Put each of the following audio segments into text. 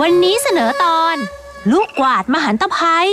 วันนี้เสนอตอน ลูกกวาดมหันตภัย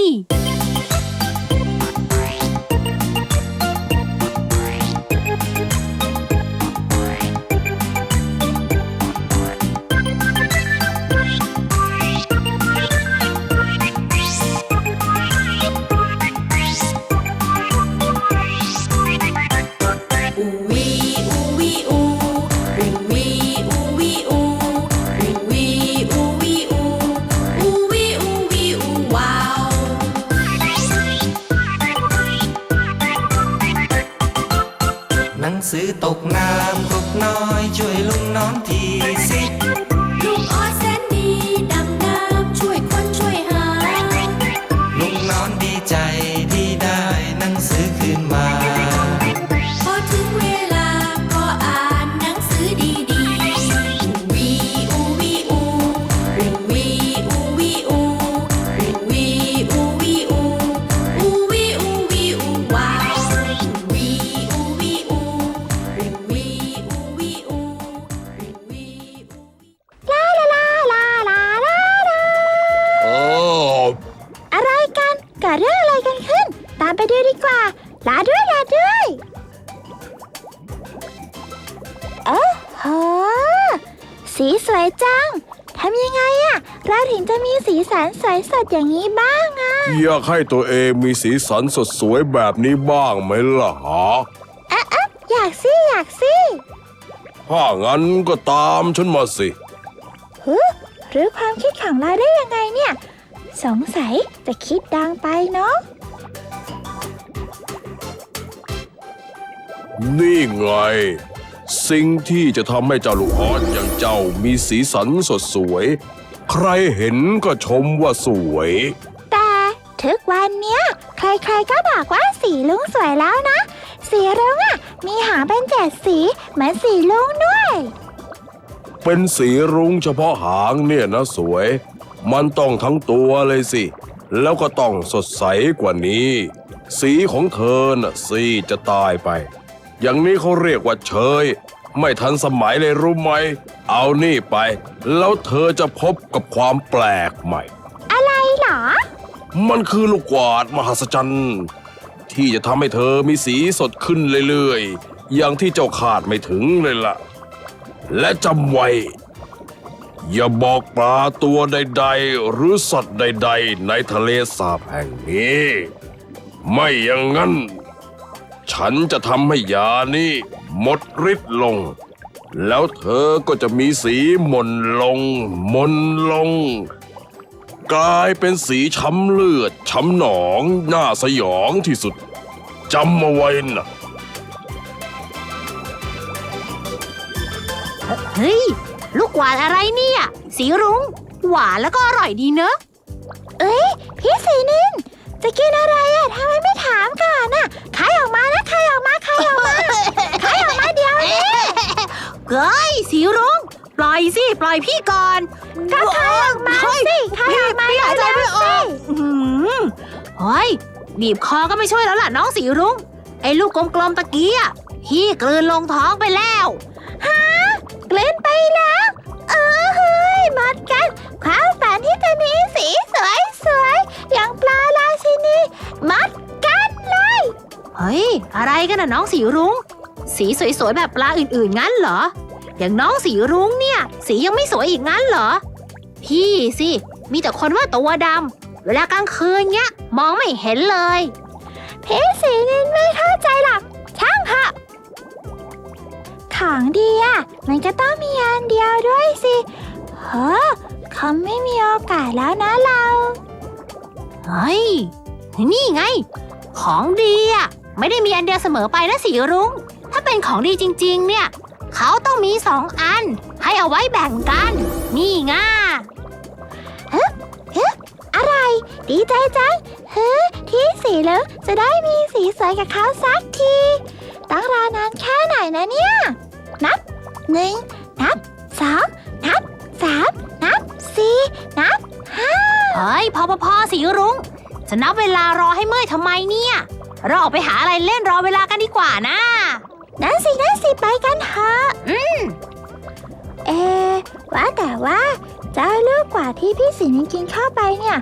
หนังสือตกน้ำกรุกน้อยช่วยลุงน้องทีสิ ลาด้วยลาด้วยโอ้โหสีสวยจังทำยังไงอะเราถึงจะมีสีสันสวยสดอย่างนี้บ้างอะอยากให้ตัวเองมีสีสันสดสวยแบบนี้บ้างไหมล่ะฮะอยากสิอยากสิถ้างั้นก็ตามฉันมาสิฮึหรือความคิดของเราได้ยังไงเนี่ย สงสัยจะคิดดังไปเนาะ นี่ไง สิ่งที่จะทำให้เจ้าลูกออสอย่างเจ้ามีสีสันสดสวย ใครเห็นก็ชมว่าสวย แต่ทุกวันเนี้ย ใครๆก็บอกว่าสีลุงสวยแล้วนะ สีลุงอะมีหางเป็นเจ็ดสี เหมือนสีลุงด้วย เป็นสีรุ้งเฉพาะหางเนี่ยนะสวย มันต้องทั้งตัวเลยสิ แล้วก็ต้องสดใสกว่านี้ สีของเธอน่ะสิจะตายไป อย่างนี้เขาเรียกว่าเชย ไม่ทันสมัยเลยรู้ไหม เอานี่ไป แล้วเธอจะพบกับความแปลกใหม่ อะไรเหรอ มันคือลูกกวาดมหัศจรรย์ ที่จะทำให้เธอมีสีสดขึ้นเรื่อยๆ อย่างที่เจ้าคาดไม่ถึงเลยล่ะ และจำไว้ อย่าบอกปลาตัวใดๆ หรือสัตว์ใดๆ ในทะเลสาบแห่งนี้ ไม่อย่างนั้น ฉันจะทำให้ยานี้หมดฤทธิ์ลง แล้วเธอก็จะมีสีหม่นลง หม่นลง กลายเป็นสีช้ำเลือด ช้ำหนองน่าสยองที่สุดจำเอาไว้นะเฮ้ย ลูกกวาดอะไรเนี่ย สีรุง้ง หวานแล้วก็อร่อยดีเนอะ เอ้ย พี่สีนินจะกินอะไรอะทำไมไม่ถามก่อนน่ะ สีรุง้งปล่อยสิ ปล่อยพี่ก่อนก็ขายออกมาเฮ้ยสิขายออกมาพี่หายใจไม่ออกเร็วๆสิอื้อหือเฮ้ยบีบคอก็ไม่ช่วยแล้วล่ะน้องสีรุง้งไอ้ลูกกลมๆตะกี้อะพี่กลืนลงท้องไปแล้วกลืนไปแล้ว เออเฮ้ยหมดกันความฝันที่จะมีสีสวยสวยๆอย่างปลาราชินีหมดกันเลยเฮ้ยอะไรกันน่ะน้องสีรุง้งสีสวยๆแบบปลาอื่นๆงั้นเหรอ อย่างน้องสีรุ้งเนี่ย สียังไม่สวยอีกงั้นเหรอ พี่สิ มีแต่คนว่าตัวดำเวลากลางคืนเนี้ย มองไม่เห็นเลยพี่สีนินไม่เข้าใจหรอกช่างเถอะของดีอะมันก็ต้องมีอันเดียวด้วยสิเฮ้อเขาไม่มีโอกาสแล้วนะเราเฮ้ยนี่ไง ของดีอะไม่ได้มีอันเดียวเสมอไปนะสีรุง้งถ้าเป็นของดีจริง ๆ เนี่ย ต้องมีสองอัน ให้เอาไว้แบ่งกัน นี่ไงอะไร ดีใจจังเฮ้อที่สีเหลืองจะได้มีสีสวยกับเขาสักทีต้องรอนานแค่ไหนนะเนี่ย นับหนึ่งนับสองนับสามนับสี่นับห้าเฮ้ยพอพอพอสีรุง้งจะนับเวลารอให้เมื่อยทำไมเนี่ย เราออกไปหาอะไรเล่นรอเวลากันดีกว่านะนั่นสินั่นสิไปกันเถอะ แต่ว่า เจ้าลูกกว่าที่พี่สีนินกินเข้าไปเนี่ย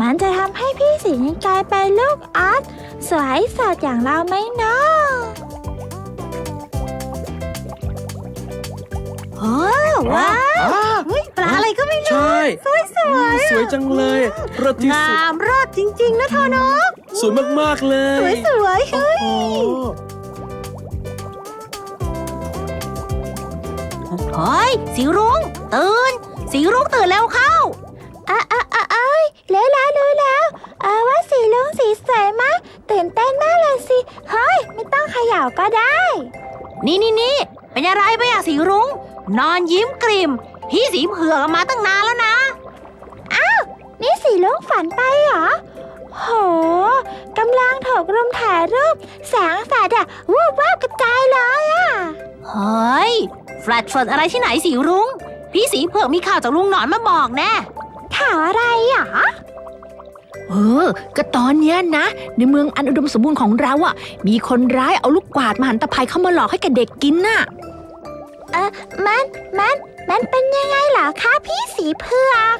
มันจะทำให้พี่สีนินกลายเป็นลูกออสสวยสดอย่างเราไหมเนาะโอ้ว้าวเฮ้ยปลาอะไรก็ไม่รู้ ใช่สวยสวยสวยจังเลยรสที่สุงาดมรอดจริง ๆ นะทอนกสวยมากๆเลย สวยสวยๆเฮ้ย โอ้ เฮ้ยสีรุ้งตื่น สีรุ้งตื่นแล้วเข้าอะอะอะเอ้ยรู้แล้วรู้แล้วเออว่าสีลุงสีสวยมากตื่นเต้นมากเลยสิเฮ้ยไม่ต้องเขย่าก็ได้ นี่นี่นี่เป็นอะไรไปอะสีรุ้งนอนยิ้มกริมพี่สีเผือกมาตั้งนานแล้วนะนี่สีลุงฝันไปเหรอ โห กำลังถูกรุมถ่ายรูป แสงแฟลชอะวูบวาบกระจายเลยอะเฮ้ยแฟลชเฟิร์ดอะไรที่ไหนสีรุ้ง พี่สีเผือกมีข่าวจากลุงหนอนมาบอกแน่ข่าวอะไรเหรอเออ ก็ตอนเนี้ยนะ ในเมืองอันอุดมสมบูรณ์ของเราอะมีคนร้ายเอาลูกกวาดมหันตภัยเข้ามาหลอกให้แกเด็กกินน่ะ เออมัน มัน มันเป็นยังไงเหรอคะพี่สีเผือก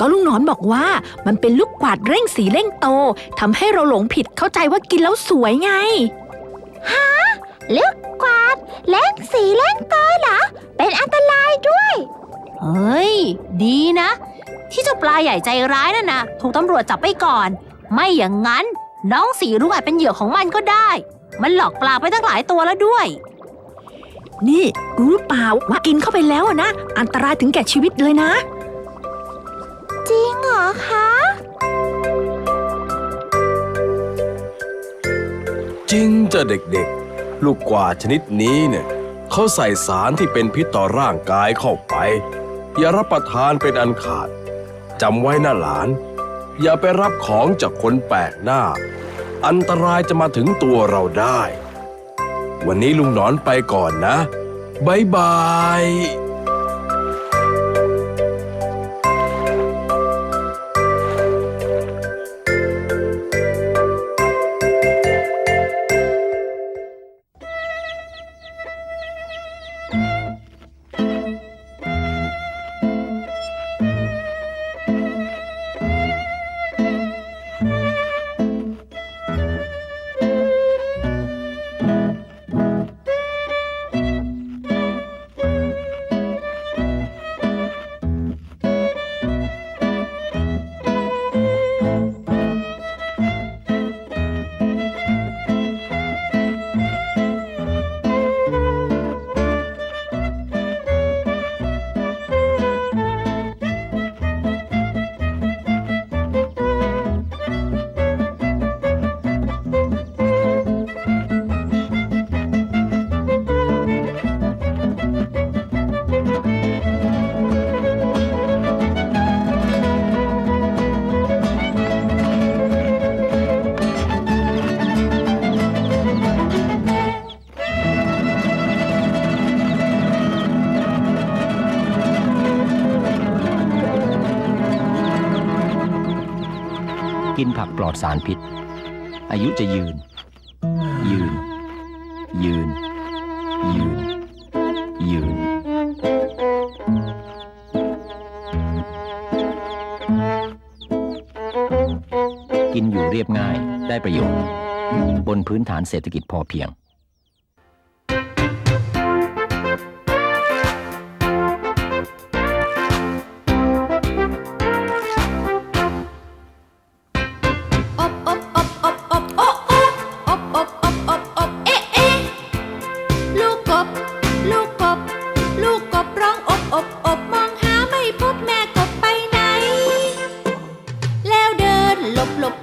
ก็ลุงหนอนบอกว่ามันเป็นลูกกวาดเร่งสีเร่งโตทำให้เราหลงผิดเข้าใจว่ากินแล้วสวยไงลูกกวาดเล่นสีเล่นโตเหรอ เป็นอันตรายด้วย เฮ้ย ดีนะ ที่เจ้าปลาใหญ่ใจร้ายนั่นนะถูกตำรวจจับไปก่อน ไม่อย่างนั้น น้องสีรุ้งอาจเป็นเหยื่อของมันก็ได้ มันหลอกปลาไปตั้งหลายตัวแล้วด้วย นี่รู้หรือเปล่าว่ากินเข้าไปแล้วอะนะ อันตรายถึงแก่ชีวิตเลยนะ จริงเหรอคะ จริงจะเด็กๆ ลูกกวาดชนิดนี้เนี่ยเขาใส่สารที่เป็นพิษต่อร่างกายเข้าไป อย่ารับประทานเป็นอันขาดจำไว้นะหลาน อย่าไปรับของจากคนแปลกหน้า อันตรายจะมาถึงตัวเราได้ วันนี้ลุงหนอนไปก่อนนะบายบาย กินผักปลอดสารพิษ อายุจะยืน ยืน ยืน ยืน ยืน กินอยู่เรียบง่ายได้ประโยชน์ บนพื้นฐานเศรษฐกิจพอเพียง ลบลบ